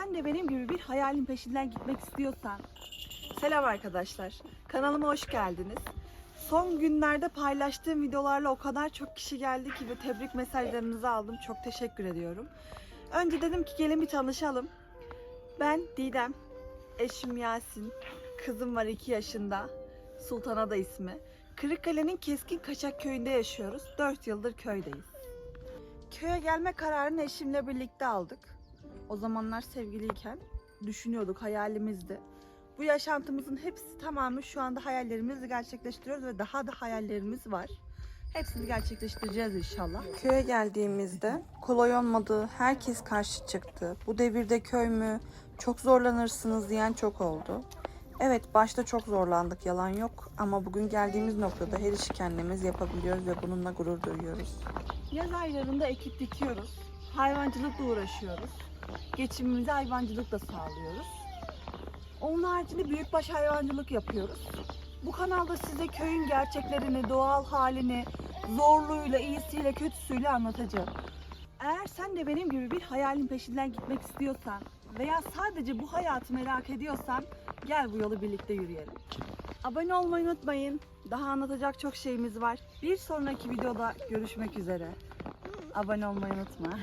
Sen de benim gibi bir hayalin peşinden gitmek istiyorsan Selam arkadaşlar. Kanalıma hoş geldiniz. Son günlerde paylaştığım videolarla o kadar çok kişi geldi ki ve tebrik mesajlarınızı aldım. Çok teşekkür ediyorum. Önce dedim ki gelin bir tanışalım. Ben Didem, eşim Yasin, kızım var 2 yaşında. Sultana da ismi. Kırıkkale'nin Keskin Kaçak köyünde yaşıyoruz. 4 yıldır köydeyiz. Köye gelme kararını eşimle birlikte aldık. O zamanlar sevgiliyken düşünüyorduk, hayalimizdi. Bu yaşantımızın hepsi tamamı şu anda hayallerimizi gerçekleştiriyoruz ve daha da hayallerimiz var. Hepsini gerçekleştireceğiz inşallah. Köye geldiğimizde kolay olmadığı herkes karşı çıktı. Bu devirde köy mü? Çok zorlanırsınız diyen çok oldu. Evet başta çok zorlandık yalan yok ama bugün geldiğimiz noktada her işi kendimiz yapabiliyoruz ve bununla gurur duyuyoruz. Yaz aylarında ekip dikiyoruz. Hayvancılıkla uğraşıyoruz. Geçimimizi hayvancılıkla sağlıyoruz. Onun haricinde büyükbaş hayvancılık yapıyoruz. Bu kanalda size köyün gerçeklerini, doğal halini, zorluğuyla, iyisiyle, kötüsüyle anlatacağım. Eğer sen de benim gibi bir hayalin peşinden gitmek istiyorsan veya sadece bu hayatı merak ediyorsan gel bu yolu birlikte yürüyelim. Abone olmayı unutmayın. Daha anlatacak çok şeyimiz var. Bir sonraki videoda görüşmek üzere. Abone olmayı unutma.